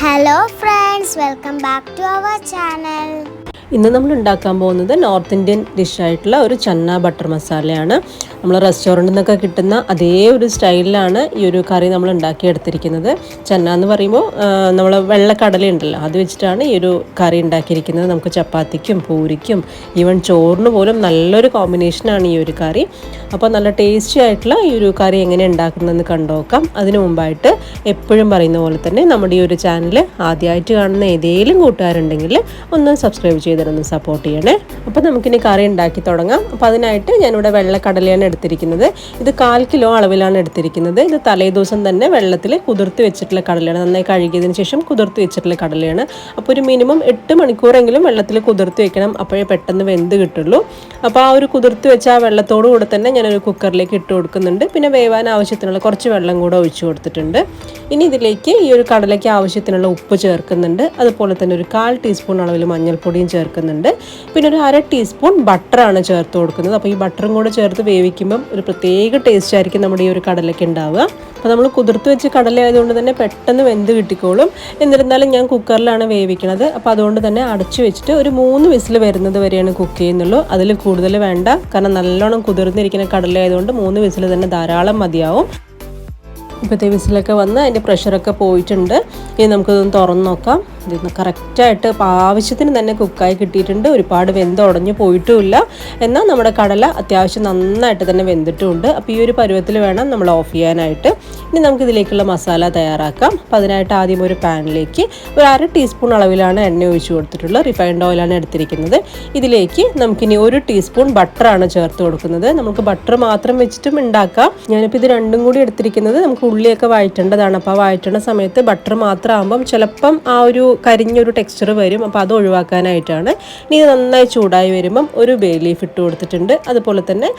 Hello friends welcome back to our channel ഇന്ന് നമ്മൾ ഉണ്ടാക്കാൻ പോകുന്നത് നോർത്ത് ഇന്ത്യൻ ഡിഷായിട്ടുള്ള ഒരു ചന്ന ബട്ടർ മസാലയാണ് നമ്മൾ റെസ്റ്റോറന്റിൽ നിന്നൊക്കെ കിട്ടുന്ന അതേ ഒരു സ്റ്റൈലിലാണ് ഈ ഒരു കറി നമ്മൾ ഉണ്ടാക്കിയെടുത്തിരിക്കുന്നത്. ചെന്ന എന്ന് പറയുമ്പോൾ നമ്മൾ വെള്ളക്കടല ഉണ്ടല്ലോ അത് വെച്ചിട്ടാണ് ഈ ഒരു കറി ഉണ്ടാക്കിയിരിക്കുന്നത്. നമുക്ക് ചപ്പാത്തിക്കും പൂരിക്കും ഈവൻ ചോറിന് പോലും നല്ലൊരു കോമ്പിനേഷനാണ് ഈ ഒരു കറി. അപ്പോൾ നല്ല ടേസ്റ്റി ആയിട്ടുള്ള ഈ ഒരു കറി എങ്ങനെ ഉണ്ടാക്കുന്നതെന്ന് കണ്ടുനോക്കാം അതിനു മുമ്പായിട്ട് എപ്പോഴും പറയുന്ന പോലെ തന്നെ നമ്മുടെ ഈ ഒരു ചാനൽ ആദ്യമായിട്ട് കാണുന്ന ഏതെങ്കിലും കൂട്ടുകാരുണ്ടെങ്കിൽ ഒന്ന് സബ്സ്ക്രൈബ് ചെയ്തിട്ടൊന്ന് സപ്പോർട്ട് ചെയ്യണേ. അപ്പോൾ നമുക്കിനി കറി ഉണ്ടാക്കി തുടങ്ങാം. അപ്പോൾ അതിനായിട്ട് ഞാനിവിടെ വെള്ളക്കടലയാണ് എടുത്തിരിക്കുന്നത്. ഇത് കാൽ കിലോ അളവിലാണ് എടുത്തിരിക്കുന്നത്. ഇത് തലേദിവസം തന്നെ വെള്ളത്തിൽ കുതിർത്ത് വെച്ചിട്ടുള്ള കടലയാണ്. നന്നായി കഴുകിയതിന് ശേഷം കുതിർത്ത് വെച്ചിട്ടുള്ള കടലയാണ്. അപ്പോൾ ഒരു മിനിമം എട്ട് മണിക്കൂറെങ്കിലും വെള്ളത്തിൽ കുതിർത്ത് വെക്കണം. അപ്പോഴേ പെട്ടെന്ന് വെന്ത് കിട്ടുള്ളൂ. അപ്പോൾ ആ ഒരു കുതിർത്ത് വെച്ച ആ വെള്ളത്തോടു കൂടെ തന്നെ ഞാനൊരു കുക്കറിലേക്ക് ഇട്ട് കൊടുക്കുന്നുണ്ട്. പിന്നെ വേവാൻ ആവശ്യത്തിനുള്ള കുറച്ച് വെള്ളം കൂടെ ഒഴിച്ചു കൊടുത്തിട്ടുണ്ട്. ഇനി ഇതിലേക്ക് ഈ ഒരു കടലയ്ക്ക് ആവശ്യത്തിനുള്ള ഉപ്പ് ചേർക്കുന്നുണ്ട്. അതുപോലെ തന്നെ ഒരു കാൽ ടീസ്പൂൺ അളവിൽ മഞ്ഞൾപ്പൊടിയും ചേർക്കുന്നുണ്ട്. പിന്നെ ഒരു അര ടീസ്പൂൺ ബട്ടറാണ് ചേർത്ത് കൊടുക്കുന്നത്. അപ്പോൾ ഈ ബട്ടറും കൂടെ ചേർത്ത് വേവിക്കുമ്പം ഒരു പ്രത്യേക ടേസ്റ്റ് ആയിരിക്കും നമ്മുടെ ഈ ഒരു കടലയ്ക്ക് ഉണ്ടാവുക. അപ്പോൾ നമ്മൾ കുതിർത്ത് വെച്ച് കടല ആയതുകൊണ്ട് തന്നെ പെട്ടെന്ന് വെന്ത് കിട്ടിക്കോളും. എന്നിരുന്നാലും ഞാൻ കുക്കറിലാണ് വേവിക്കണത്. അപ്പോൾ അതുകൊണ്ട് തന്നെ അടച്ചു വെച്ചിട്ട് ഒരു മൂന്ന് വിസിൽ വരുന്നത് വരെയാണ് കുക്ക് ചെയ്യുന്നുള്ളൂ. അതിൽ കൂടുതൽ വേണ്ട. കാരണം നല്ലോണം കുതിർന്നിരിക്കുന്ന കടല ആയതുകൊണ്ട് മൂന്ന് വിസിൽ തന്നെ ധാരാളം മതിയാവും. ഇപ്പോഴത്തെ വിസിലൊക്കെ വന്ന് അതിന്റെ പ്രഷറൊക്കെ പോയിട്ടുണ്ട്. ഇനി നമുക്കിതൊന്ന് തുറന്ന് നോക്കാം. ഇതൊന്ന് കറക്റ്റായിട്ട് ആവശ്യത്തിന് തന്നെ കുക്കായി കിട്ടിയിട്ടുണ്ട്. ഒരുപാട് വെന്ത് ഉടഞ്ഞു പോയിട്ടുമില്ല. എന്നാൽ നമ്മുടെ കടല അത്യാവശ്യം നന്നായിട്ട് തന്നെ വെന്തിട്ടുമുണ്ട് അപ്പോൾ ഈ ഒരു പരുവത്തിൽ വേണം നമ്മൾ ഓഫ് ചെയ്യാനായിട്ട്. ഇനി നമുക്ക് ഇതിലേക്കുള്ള മസാല തയ്യാറാക്കാം. അപ്പോൾ അതിനായിട്ട് ആദ്യം ഒരു പാനിലേക്ക് ഒരു അര ടീസ്പൂൺ അളവിലാണ് എണ്ണ ഒഴിച്ച് കൊടുത്തിട്ടുള്ളത് റിഫൈൻഡ് ഓയിലാണ് എടുത്തിരിക്കുന്നത്. ഇതിലേക്ക് നമുക്കിനി ഒരു ടീസ്പൂൺ ബട്ടറാണ് ചേർത്ത് കൊടുക്കുന്നത്. നമുക്ക് ബട്ടർ മാത്രം വെച്ചിട്ടും ഉണ്ടാക്കാം. ഞാനിപ്പോൾ ഇത് രണ്ടും കൂടി എടുത്തിരിക്കുന്നത് നമുക്ക് ഉള്ളിയൊക്കെ വഴറ്റേണ്ടതാണ്. അപ്പോൾ വഴറ്റേണ്ട സമയത്ത് ബട്ടർ മാത്രം ആകുമ്പം ചിലപ്പം ആ ഒരു കരിഞ്ഞൊരു ടെക്സ്ചർ വരും. അപ്പോൾ അത് ഒഴിവാക്കാനായിട്ടാണ്. ഇനി ഇത് നന്നായി ചൂടായി വരുമ്പം ഒരു ബേ ലീഫ് ഇട്ട് കൊടുത്തിട്ടുണ്ട്. അതുപോലെ തന്നെ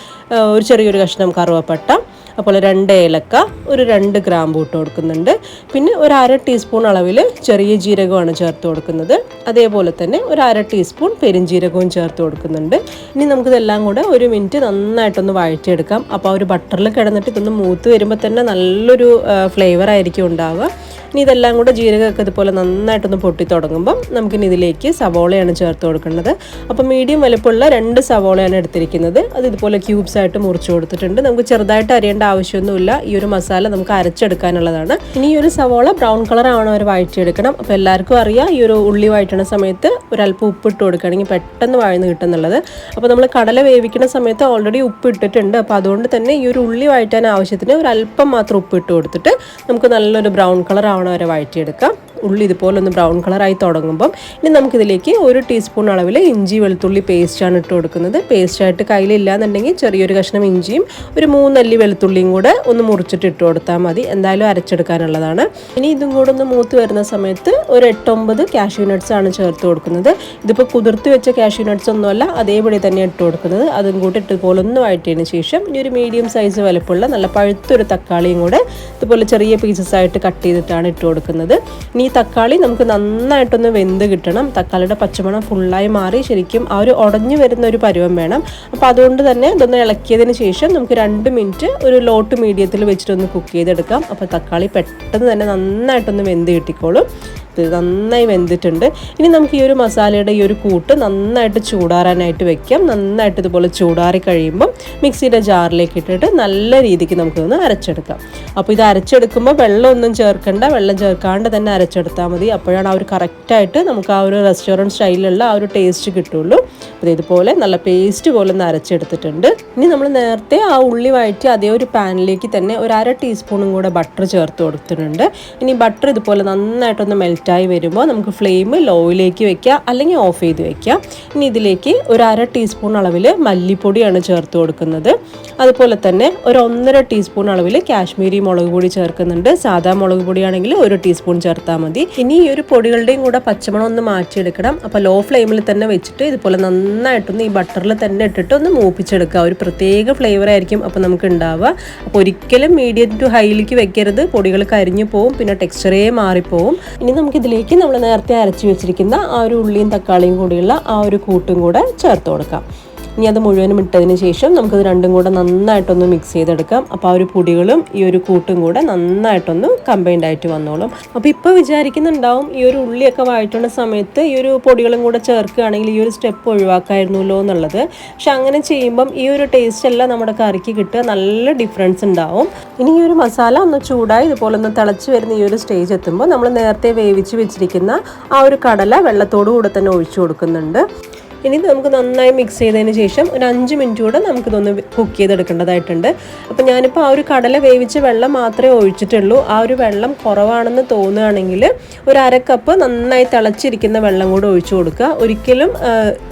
ഒരു ചെറിയൊരു കഷ്ണം കറുവപ്പട്ട അതുപോലെ രണ്ട് ഏലക്ക ഒരു രണ്ട് ഗ്രാമ്പു ഇട്ട് കൊടുക്കുന്നുണ്ട്. പിന്നെ ഒരു അര ടീസ്പൂൺ അളവിൽ ചെറിയ ജീരകമാണ് ചേർത്ത് കൊടുക്കുന്നത്. അതേപോലെ തന്നെ ഒരു അര ടീസ്പൂൺ പെരിഞ്ജീരകവും ചേർത്ത് കൊടുക്കുന്നുണ്ട്. ഇനി നമുക്കിതെല്ലാം കൂടെ ഒരു മിനിറ്റ് നന്നായിട്ടൊന്ന് വഴറ്റിയെടുക്കാം. അപ്പോൾ ആ ഒരു ബട്ടറിൽ കിടന്നിട്ട് ഇതൊന്ന് മൂത്ത് വരുമ്പോൾ തന്നെ നല്ലൊരു ഫ്ലേവർ ആയിരിക്കും ഉണ്ടാവുക. ഇനി ഇതെല്ലാം കൂടെ ജീരകമൊക്കെ ഇതുപോലെ നന്നായിട്ടൊന്ന് പൊട്ടി തുടങ്ങുമ്പം നമുക്കിനി ഇതിലേക്ക് സവോളയാണ് ചേർത്ത് കൊടുക്കേണ്ടത് അപ്പോൾ മീഡിയം വലുപ്പമുള്ള രണ്ട് സവോളയാണ് എടുത്തിരിക്കുന്നത്. അത് ഇതുപോലെ ക്യൂബ്സ് ആയിട്ട് മുറിച്ച് കൊടുത്തിട്ടുണ്ട്. നമുക്ക് ചെറുതായിട്ട് അരിയേണ്ട ആവശ്യമൊന്നുമില്ല. ഈ ഒരു മസാല നമുക്ക് അരച്ചെടുക്കാനുള്ളതാണ്. ഇനി ഈ ഒരു സവോള ബ്രൗൺ കളർ ആവണം അവർ വഴറ്റിയെടുക്കണം. അപ്പോൾ എല്ലാവർക്കും അറിയാം ഈ ഒരു ഉള്ളി വഴറ്റണ സമയത്ത് ഒരല്പം ഉപ്പ് ഇട്ട് കൊടുക്കുകയാണെങ്കിൽ പെട്ടെന്ന് വഴന്ന് കിട്ടുന്നുള്ളത്. അപ്പോൾ നമ്മൾ കടല വേവിക്കുന്ന സമയത്ത് ഓൾറെഡി ഉപ്പ് ഇട്ടിട്ടുണ്ട്. അപ്പോൾ അതുകൊണ്ട് തന്നെ ഈ ഒരു ഉള്ളി വഴറ്റാൻ ആവശ്യത്തിന് ഒരല്പം മാത്രം ഉപ്പ് ഇട്ട് കൊടുത്തിട്ട് നമുക്ക് നല്ലൊരു ബ്രൗൺ കളർ ആവണ. വരെ വഴറ്റിയെടുക്കാം. ഉള്ളി ഇതുപോലെ ഒന്ന് ബ്രൗൺ കളറായി തുടങ്ങുമ്പം ഇനി നമുക്കിതിലേക്ക് ഒരു ടീസ്പൂൺ അളവിൽ ഇഞ്ചി വെളുത്തുള്ളി പേസ്റ്റാണ് ഇട്ട് കൊടുക്കുന്നത്. പേസ്റ്റായിട്ട് കയ്യിലില്ലാന്നുണ്ടെങ്കിൽ ചെറിയൊരു കഷ്ണം ഇഞ്ചിയും ഒരു മൂന്നല്ലി വെളുത്തുള്ളിയും കൂടെ ഒന്ന് മുറിച്ചിട്ട് ഇട്ട് കൊടുത്താൽ മതി. എന്തായാലും അരച്ചെടുക്കാനുള്ളതാണ്. ഇനി ഇതും കൂടെ ഒന്ന് മൂത്ത് വരുന്ന സമയത്ത് ഒരു എട്ടൊമ്പത് കാഷ്യൂ നട്ട്സ് ആണ് ചേർത്ത് കൊടുക്കുന്നത്. ഇതിപ്പോൾ കുതിർത്ത് വെച്ച കാഷ്യൂ നട്ട്സ് ഒന്നുമല്ല അതേപടി തന്നെ ഇട്ട് കൊടുക്കുന്നത്. അതും കൂടി ഇട്ടുപോലെ ഒന്ന് വഴറ്റിയതിന് ശേഷം ഇനി ഒരു മീഡിയം സൈസ് വലുപ്പമുള്ള നല്ല പഴുത്തൊരു തക്കാളിയും കൂടെ ഇതുപോലെ ചെറിയ പീസസ് ആയിട്ട് കട്ട് ചെയ്തിട്ടാണ് ഇട്ട് കൊടുക്കുന്നത്. ഇനി തക്കാളി നമുക്ക് നന്നായിട്ടൊന്ന് വെന്ത് കിട്ടണം. തക്കാളിയുടെ പച്ചമണം ഫുള്ളായി മാറി ശരിക്കും ആ ഒരു ഉടഞ്ഞു വരുന്ന ഒരു പരുവം വേണം. അപ്പോൾ അതുകൊണ്ട് തന്നെ ഇതൊന്ന് ഇളക്കിയതിന് ശേഷം നമുക്ക് രണ്ട് മിനിറ്റ് ഒരു ലോട്ട് മീഡിയത്തിൽ വെച്ചിട്ടൊന്ന് കുക്ക് ചെയ്തെടുക്കാം. അപ്പോൾ തക്കാളി പെട്ടെന്ന് തന്നെ നന്നായിട്ടൊന്ന് വെന്ത് കിട്ടിക്കോളും. ഇത് നന്നായി വെന്തിട്ടുണ്ട്. ഇനി നമുക്ക് ഈ ഒരു മസാലയുടെ ഈ ഒരു കൂട്ട് നന്നായിട്ട് ചൂടാറാനായിട്ട് വെക്കാം. നന്നായിട്ട് ഇതുപോലെ ചൂടാറി കഴിയുമ്പം മിക്സിയുടെ ജാറിലേക്ക് ഇട്ടിട്ട് നല്ല രീതിക്ക് നമുക്കൊന്ന് അരച്ചെടുക്കാം. അപ്പോൾ ഇത് അരച്ചെടുക്കുമ്പോൾ വെള്ളമൊന്നും ചേർക്കണ്ട. വെള്ളം ചേർക്കാണ്ട് തന്നെ അരച്ചെടുത്താൽ മതി. അപ്പോഴാണ് ആ ഒരു കറക്റ്റായിട്ട് നമുക്ക് ആ ഒരു റെസ്റ്റോറന്റ് സ്റ്റൈലിലുള്ള ആ ഒരു ടേസ്റ്റ് കിട്ടുള്ളൂ. അപ്പോൾ ഇതുപോലെ നല്ല പേസ്റ്റ് പോലെ ഒന്ന് അരച്ചെടുത്തിട്ടുണ്ട്. ഇനി നമ്മൾ നേരത്തെ ആ ഉള്ളി വഴറ്റി അതേ ഒരു പാനിലേക്ക് തന്നെ ഒരു അര ടീസ്പൂണും കൂടെ ബട്ടർ ചേർത്ത് കൊടുത്തിട്ടുണ്ട്. ഇനി ബട്ടർ ഇതുപോലെ നന്നായിട്ടൊന്ന് മെൽറ്റായി വരുമ്പോൾ നമുക്ക് ഫ്ലെയിം ലോയിലേക്ക് വെക്കുക അല്ലെങ്കിൽ ഓഫ് ചെയ്ത് വെക്കുക ഇനി ഇതിലേക്ക് ഒരു അര ടീസ്പൂൺ അളവിൽ മല്ലിപ്പൊടിയാണ് ചേർത്ത് കൊടുക്കുന്നത്. അതുപോലെ തന്നെ ഒരു ഒന്നര ടീസ്പൂൺ അളവിൽ കാശ്മീരി മുളക് പൊടി ചേർക്കുന്നുണ്ട്. സാധാ മുളക് പൊടിയാണെങ്കിൽ ഒരു ടീസ്പൂൺ ചേർത്താൽ മതി. ഇനി ഈ ഒരു പൊടികളുടെയും കൂടെ പച്ചമണം ഒന്ന് മാറ്റിയെടുക്കണം. അപ്പോൾ ലോ ഫ്ലെയിമിൽ തന്നെ വെച്ചിട്ട് ഇതുപോലെ നന്നായിട്ടൊന്ന് ഈ ബട്ടറിൽ തന്നെ ഇട്ടിട്ട് ഒന്ന് മൂപ്പിച്ചെടുക്കുക. ഒരു പ്രത്യേക ഫ്ലേവർ ആയിരിക്കും അപ്പോൾ നമുക്ക് ഉണ്ടാവുക. അപ്പോൾ ഒരിക്കലും മീഡിയം ടു ഹൈയിലേക്ക് വെക്കരുത്. പൊടികൾ കരിഞ്ഞു പോവും പിന്നെ ടെക്സ്ചറേ മാറിപ്പോവും. ഇനി നമുക്കിതിലേക്ക് നമ്മൾ നേരത്തെ അരച്ച് വെച്ചിരിക്കുന്ന ആ ഒരു ഉള്ളിയും തക്കാളിയും കൂടിയുള്ള ആ ഒരു കൂട്ടും കൂടെ ചേർത്ത് കൊടുക്കാം. ഇനി അത് മുഴുവനും ഇട്ടതിന് ശേഷം നമുക്കത് രണ്ടും കൂടെ നന്നായിട്ടൊന്ന് മിക്സ് ചെയ്തെടുക്കാം. അപ്പോൾ ആ ഒരു പൊടികളും ഈ ഒരു കൂട്ടും കൂടെ നന്നായിട്ടൊന്ന് കമ്പൈൻഡ് ആയിട്ട് വന്നോളും. അപ്പോൾ ഇപ്പോൾ വിചാരിക്കുന്നുണ്ടാവും ഈ ഒരു ഉള്ളിയൊക്കെ വഴറ്റുന്ന സമയത്ത് ഈ ഒരു പൊടികളും കൂടെ ചേർക്കുകയാണെങ്കിൽ ഈ ഒരു സ്റ്റെപ്പ് ഒഴിവാക്കായിരുന്നല്ലോ എന്നുള്ളത്. പക്ഷെ അങ്ങനെ ചെയ്യുമ്പം ഈ ഒരു ടേസ്റ്റ് എല്ലാം നമ്മുടെ കറിക്ക് കിട്ടുക നല്ല ഡിഫറൻസ് ഉണ്ടാവും. ഇനി ഈ ഒരു മസാല ഒന്ന് ചൂടായി ഇതുപോലെ ഒന്ന് തിളച്ച് വരുന്ന ഈ ഒരു സ്റ്റേജ് എത്തുമ്പോൾ നമ്മൾ നേരത്തെ വേവിച്ച് വെച്ചിരിക്കുന്ന ആ ഒരു കടല വെള്ളത്തോടു കൂടെ തന്നെ ഒഴിച്ചു കൊടുക്കുന്നുണ്ട്. ഇനി നമുക്ക് നന്നായി മിക്സ് ചെയ്തതിന് ശേഷം ഒരു അഞ്ച് മിനിറ്റ് കൂടെ നമുക്കിതൊന്ന് കുക്ക് ചെയ്തെടുക്കേണ്ടതായിട്ടുണ്ട്. അപ്പോൾ ഞാനിപ്പോൾ ആ ഒരു കടല വേവിച്ച വെള്ളം മാത്രമേ ഒഴിച്ചിട്ടുള്ളൂ. ആ ഒരു വെള്ളം കുറവാണെന്ന് തോന്നുകയാണെങ്കിൽ ഒരു അര കപ്പ് നന്നായി തിളച്ചിരിക്കുന്ന വെള്ളം കൂടെ ഒഴിച്ചു കൊടുക്കുക. ഒരിക്കലും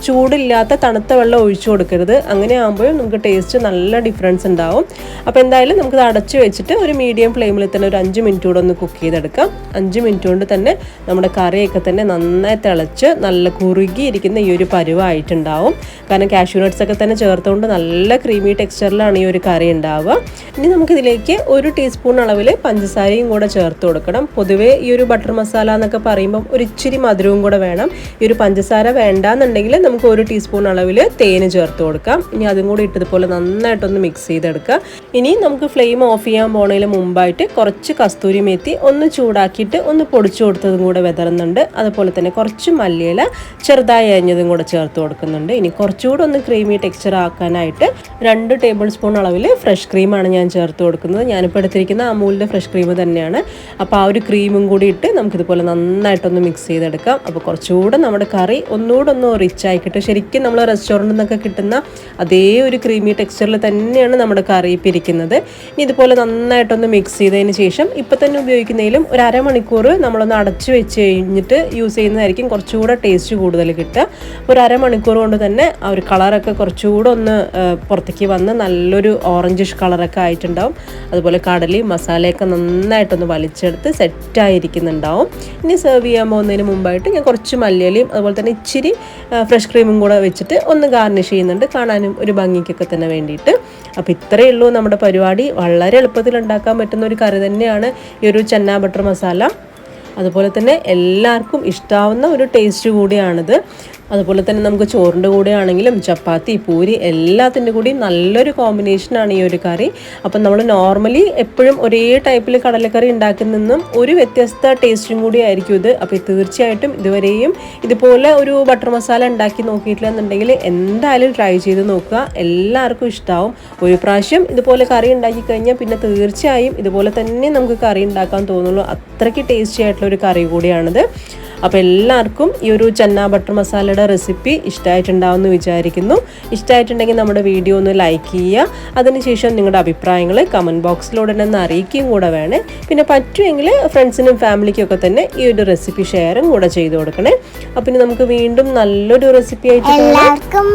ചൂടില്ലാത്ത തണുത്ത വെള്ളം ഒഴിച്ചു കൊടുക്കരുത്. അങ്ങനെ ആകുമ്പോൾ നമുക്ക് ടേസ്റ്റ് നല്ല ഡിഫറൻസ് ഉണ്ടാവും. അപ്പോൾ എന്തായാലും നമുക്ക് ഇത് അടച്ചു വെച്ചിട്ട് ഒരു മീഡിയം ഫ്ലെയിമിൽ തന്നെ ഒരു അഞ്ച് മിനിറ്റ് കൂടെ ഒന്ന് കുക്ക് ചെയ്തെടുക്കാം. അഞ്ച് മിനിറ്റ് കൊണ്ട് തന്നെ നമ്മുടെ കറിയൊക്കെ തന്നെ നന്നായി തിളച്ച് നല്ല കുറുകിയിരിക്കുന്ന ഈ ഒരു പരുവായിട്ടുണ്ടാവും കാരണം കാഷ്യൂ നട്ട്സ് ഒക്കെ തന്നെ ചേർത്തുകൊണ്ട് നല്ല ക്രീമി ടെക്സ്ചറിലാണ് ഈ ഒരു കറി ഉണ്ടാവുക. ഇനി നമുക്കിതിലേക്ക് ഒരു ടീസ്പൂൺ അളവിൽ പഞ്ചസാരയും കൂടെ ചേർത്ത് കൊടുക്കണം. പൊതുവേ ഈ ഒരു ബട്ടർ മസാല എന്നൊക്കെ പറയുമ്പം ഒരു ഇച്ചിരി മധുരവും കൂടെ വേണം. ഈ ഒരു പഞ്ചസാര വേണ്ടാന്നുണ്ടെങ്കിൽ നമുക്ക് ഒരു ടീസ്പൂൺ അളവിൽ തേന് ചേർത്ത് കൊടുക്കാം. ഇനി അതും കൂടി ഇട്ടതുപോലെ നന്നായിട്ടൊന്ന് മിക്സ് ചെയ്തെടുക്കുക. ഇനി നമുക്ക് ഫ്ലെയിം ഓഫ് ചെയ്യാൻ പോണതിന് മുമ്പായിട്ട് കുറച്ച് കസ്തൂരി മേത്തി ഒന്ന് ചൂടാക്കിയിട്ട് ഒന്ന് പൊടിച്ചു കൊടുത്തതും കൂടെ വിതറുന്നുണ്ട്. അതുപോലെ തന്നെ കുറച്ച് മല്ലിയില ചെറുതായി അരിഞ്ഞതും കൂടെ ചേർത്ത് കൊടുക്കുന്നുണ്ട്. ഇനി കുറച്ചുകൂടെ ഒന്ന് ക്രീമി ടെക്സ്ചർ ആക്കാനായിട്ട് രണ്ട് ടേബിൾ സ്പൂൺ അളവിൽ ഫ്രഷ് ക്രീമാണ് ഞാൻ ചേർത്ത് കൊടുക്കുന്നത്. ഞാനിപ്പോൾ എടുത്തിരിക്കുന്ന അമൂലിന്റെ ഫ്രഷ് ക്രീം തന്നെയാണ്. അപ്പോൾ ആ ഒരു ക്രീമും കൂടി ഇട്ട് നമുക്കിതുപോലെ നന്നായിട്ടൊന്ന് മിക്സ് ചെയ്തെടുക്കാം. അപ്പോൾ കുറച്ചുകൂടെ നമ്മുടെ കറി ഒന്നുകൂടെ ഒന്ന് റിച്ച് ആയി ശരിക്കും നമ്മൾ റെസ്റ്റോറന്റിൽ നിന്നൊക്കെ കിട്ടുന്ന അതേ ഒരു ക്രീമി ടെക്സ്ചറിൽ തന്നെയാണ് നമ്മുടെ കറി ഇപ്പം ഇനി ഇതുപോലെ നന്നായിട്ടൊന്ന് മിക്സ് ചെയ്തതിന് ശേഷം ഇപ്പം തന്നെ ഉപയോഗിക്കുന്നതിലും ഒരു അരമണിക്കൂർ നമ്മളൊന്ന് അടച്ചു വെച്ച് കഴിഞ്ഞിട്ട് യൂസ് ചെയ്യുന്നതായിരിക്കും കുറച്ചുകൂടെ ടേസ്റ്റ് കൂടുതൽ കിട്ടുക. ഒരു അരമണിക്കൂർ കൊണ്ട് തന്നെ ആ ഒരു കളറൊക്കെ കുറച്ചുകൂടെ ഒന്ന് പുറത്തേക്ക് വന്ന് നല്ലൊരു ഓറഞ്ചിഷ് കളറൊക്കെ ആയിട്ടുണ്ടാവും. അതുപോലെ കടലി മസാലയൊക്കെ നന്നായിട്ടൊന്ന് വലിച്ചെടുത്ത് സെറ്റായിരിക്കുന്നുണ്ടാവും. ഇനി സെർവ് ചെയ്യാൻ പോകുന്നതിന് മുമ്പായിട്ട് ഞാൻ കുറച്ച് മല്ലിയലിയും അതുപോലെ തന്നെ ഇച്ചിരി ഫ്രഷ് ക്രീമും കൂടെ വെച്ചിട്ട് ഒന്ന് ഗാർണിഷ് ചെയ്യുന്നുണ്ട്. കാണാനും ഒരു ഭംഗിക്കൊക്കെ തന്നെ വേണ്ടിയിട്ട്. അപ്പോൾ ഇത്രയേ ഉള്ളൂ നമ്മുടെ പരിപാടി. വളരെ എളുപ്പത്തിൽ ഉണ്ടാക്കാൻ പറ്റുന്ന ഒരു കറി തന്നെയാണ് ഈ ഒരു ചെന്ന ബട്ടർ മസാല. അതുപോലെ തന്നെ എല്ലാവർക്കും ഇഷ്ടാവുന്ന ഒരു ടേസ്റ്റ് കൂടിയാണിത്. അതുപോലെ തന്നെ നമുക്ക് ചോറിന്റെ കൂടെ ആണെങ്കിലും ചപ്പാത്തി പൂരി എല്ലാത്തിന്റെ കൂടി നല്ലൊരു കോമ്പിനേഷനാണ് ഈ ഒരു കറി. അപ്പം നമ്മൾ നോർമലി എപ്പോഴും ഒരേ ടൈപ്പിൽ കടലക്കറി ഉണ്ടാക്കുന്നതും ഒരു വ്യത്യസ്ത ടേസ്റ്റും കൂടി ആയിരിക്കും ഇത്. അപ്പോൾ തീർച്ചയായിട്ടും ഇതുവരെയും ഇതുപോലെ ഒരു ബട്ടർ മസാല ഉണ്ടാക്കി നോക്കിയിട്ടില്ല എന്നുണ്ടെങ്കിൽ എന്തായാലും ട്രൈ ചെയ്ത് നോക്കുക. എല്ലാവർക്കും ഇഷ്ടമാവും ഒരു പ്രാവശ്യം ഇതുപോലെ കറി ഉണ്ടാക്കി കഴിഞ്ഞാൽ പിന്നെ തീർച്ചയായും ഇതുപോലെ തന്നെ നമുക്ക് കറി ഉണ്ടാക്കാൻ തോന്നുള്ളൂ. അത്രയ്ക്ക് ടേസ്റ്റി ആയിട്ടുള്ള ഒരു കറി കൂടിയാണിത്. അപ്പോൾ എല്ലാവർക്കും ഈ ഒരു ചന്ന ബട്ടർ മസാലയുടെ റെസിപ്പി ഇഷ്ടമായിട്ടുണ്ടാവുമെന്ന് വിചാരിക്കുന്നു. ഇഷ്ടമായിട്ടുണ്ടെങ്കിൽ നമ്മുടെ വീഡിയോ ഒന്ന് ലൈക്ക് ചെയ്യുക. അതിനുശേഷം നിങ്ങളുടെ അഭിപ്രായങ്ങൾ കമന്റ് ബോക്സിലൂടെ തന്നെ അറിയിക്കുകയും കൂടെ വേണേ. പിന്നെ പറ്റുമെങ്കിൽ ഫ്രണ്ട്സിനും ഫാമിലിക്കും ഒക്കെ തന്നെ ഈ ഒരു റെസിപ്പി ഷെയറും കൂടെ ചെയ്ത് കൊടുക്കണേ. അപ്പം നമുക്ക് വീണ്ടും നല്ലൊരു റെസിപ്പി ആയിട്ട്. എല്ലാവർക്കും